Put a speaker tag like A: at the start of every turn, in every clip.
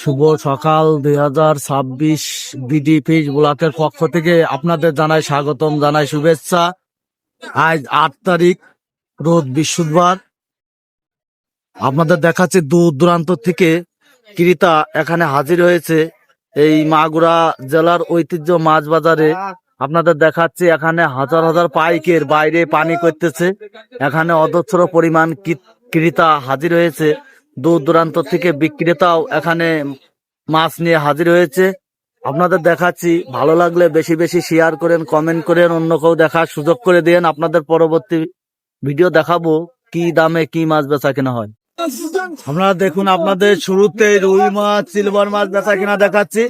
A: শুভ সকাল দুই হাজার ছাব্বিশ বিডি ব্লকের পক্ষ থেকে আপনাদের জানাই স্বাগতম, জানাই শুভেচ্ছা। আজ আট তারিখ, রোজ বৃহস্পতিবার। আপনাদের দেখাচ্ছে দূর দূরান্ত থেকে ক্রেতা এখানে হাজির হয়েছে। এই মাগুরা জেলার ঐতিহ্য মাছ বাজারে আপনাদের দেখাচ্ছে, এখানে হাজার হাজার পাইকের বাইরে পানি করতেছে। এখানে অজস্র পরিমাণ ক্রেতা হাজির হয়েছে। দূর দূরান্ত থেকে বিক্রেতাও এখানে মাছ নিয়ে হাজির হয়েছে। আপনাদের দেখাচ্ছি, ভালো লাগলে বেশি বেশি শেয়ার করেন কমেন্ট করেন, অন্য কেউ দেখার সুযোগ করে দেন। আপনাদের পরবর্তী ভিডিও দেখাবো কি দামে কি মাছ বেচা কেনা হয়। আপনারা দেখুন, আপনাদের শুরুতে রুই মাছ সিলভার মাছ বেচা কিনা দেখাচ্ছি।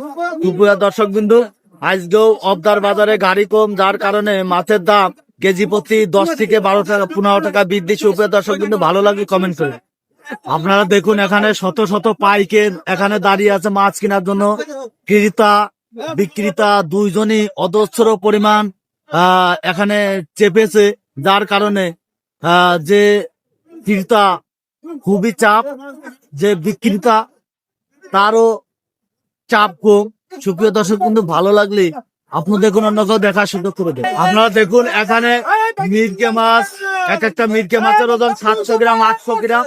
A: দুপুরা দর্শক বিন্দু আজকেও অবদার বাজারে গাড়ি কম, যার কারণে মাছের দাম কেজি প্রতি দশ থেকে বারো টাকা, পনেরো টাকা বৃদ্ধি। সুপ্রিয় দর্শক বিন্দু ভালো লাগে কমেন্ট করে আপনারা দেখুন এখানে শত শত পাইকের এখানে দাঁড়িয়ে আছে মাছ কেনার জন্য। ক্রেতা, বিক্রেতা দুইজনই অজস্র পরিমাণ এখানে চেপেছে। যার কারণে যে ক্রেতা খুবই চাপ, যে বিক্রেতা তারও চাপ কম। সুপ্রিয় দর্শক কিন্তু ভালো লাগলে আপনি দেখুন অন্য কেউ দেখার সুযোগ করে দেন আপনারা দেখুন এখানে মিরকে মাছ, এক একটা মিরকে মাছের ওজন সাতশো গ্রাম, আটশো গ্রাম।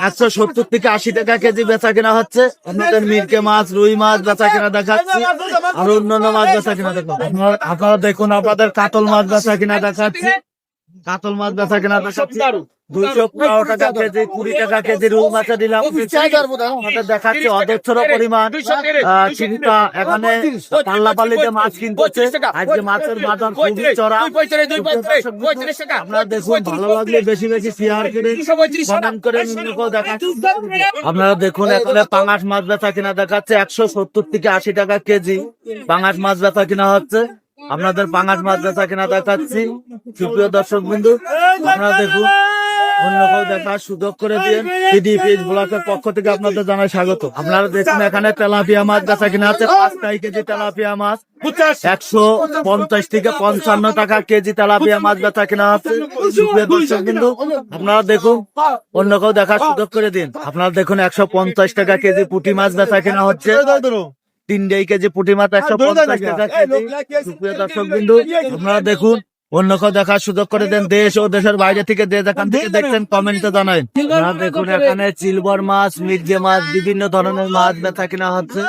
A: একশো সত্তর থেকে আশি টাকা কেজি বেচা কেনা হচ্ছে। আপনাদের মিরকে মাছ, রুই মাছ বেচা কেনা দেখাচ্ছি। আর অন্যান্য মাছ বেচা কেনা আপনারা- আপনারা দেখুন, আপনাদের কাতল মাছ বেচা কেনা দেখাচ্ছি। কাতল মাছ বেচা কেনা দেখাচ্ছি। দুইশো পনেরো টাকা কেজি কুড়ি টাকা কেজি রুই মাছে দিলাম। দেখাচ্ছি পরিমাণ। চিন্তা এখানে পাল্লা পাল্লিতে মাছ কিনতেছে। আজকে মাছের বাজার খুবই চড়া। আপনারা দেখুন ভালো লাগলে বেশি বেশি শেয়ার করে কমেন্ট করে আপনারা দেখুন এখানে পাঙাশ মাছ বেচা কিনা দেখাচ্ছে একশো সত্তর থেকে আশি টাকা কেজি। পাঙাশ মাছ বেচা কিনা হচ্ছে। আপনাদের পাঙাশ মাছ বেচা কিনা দেখাচ্ছি। সুপ্রিয় দর্শক বিন্দু আপনারা দেখুন অন্য কেউ দেখার সুযোগ করে পক্ষ থেকে স্বাগত। আপনারা দেখুন এখানে তেলাপিয়া মাছ কিনা আছে, পাঁচ টাকা কেজি তেলাপিয়া মাছ। একশো পঞ্চাশ থেকে পঞ্চান্ন টাকা কেজি তেলাপিয়া মাছ কিনা আছে। আপনারা দেখুন, অন্য কেউ দেখার সুযোগ করে দিন। আপনারা দেখুন একশো পঞ্চাশ টাকা কেজি পুঁটি মাছ বেচা কিনা হচ্ছে। তিন কেজি পুঁটি মাছ একশো পঞ্চাশ টাকা কেজি। দর্শক বিন্দু, আপনারা দেখুন অন্য কেউ দেখার সুযোগ করে দেন দেশ ও দেশের বাইরে থেকে যে যেখান থেকে দেখছেন কমেন্টে আপনারা দেখুন এখানে চিলবর মাছ মির্গে মাছ বিভিন্ন ধরনের মাছ বেচা কিনা হচ্ছে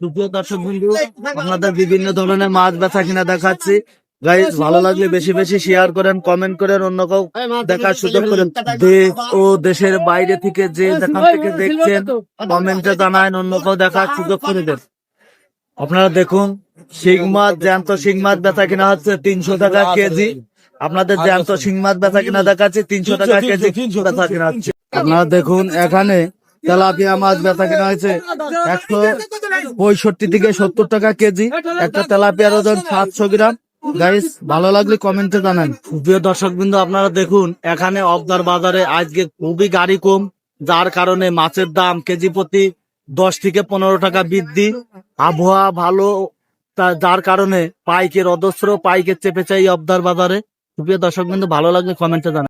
A: সুপ্রিয় দর্শক বিন্দু আপনাদের বিভিন্ন ধরনের মাছ বেচা কিনা দেখাচ্ছি গাইজ ভালো লাগলে বেশি বেশি শেয়ার করেন কমেন্ট করেন অন্য কেউ দেখার সুযোগ করেন দেশ ও দেশের বাইরে থেকে যে যেখান থেকে দেখছেন কমেন্টে জানান অন্য কেউ দেখার সুযোগ করে দেন আপনারা দেখুন শিং মাছ জ্যান্ত শিং মাছ বেচা কিনা হচ্ছে তিনশো টাকা কেজি। আপনাদের জ্যান্ত শিং মাছ বেচা কিনা দেখাচ্ছে তিনশো টাকা কেজি বেচা কিনা হচ্ছে। আপনারা দেখুন এখানে তেলাপিয়া মাছ বেচা কিনা হয়েছে একশো পঁয়ষট্টি থেকে সত্তর টাকা কেজি। একটা তেলাপিয়ার ওজন সাতশো গ্রাম। গাইস ভালো লাগলে কমেন্টে জানান। প্রিয় দর্শক বিন্দু আপনারা দেখুন এখানে অবদার বাজারে আজকে খুবই গাড়ি কম যার কারণে মাছের দাম কেজি প্রতি দশ থেকে পনেরো টাকা বৃদ্ধি। আবহাওয়া ভালো যার কারণে পাইকের অদস্র পাইকের চেপে চাই অবদার বাজারে। দর্শক কিন্তু ভালো লাগলে কমেন্টে জানান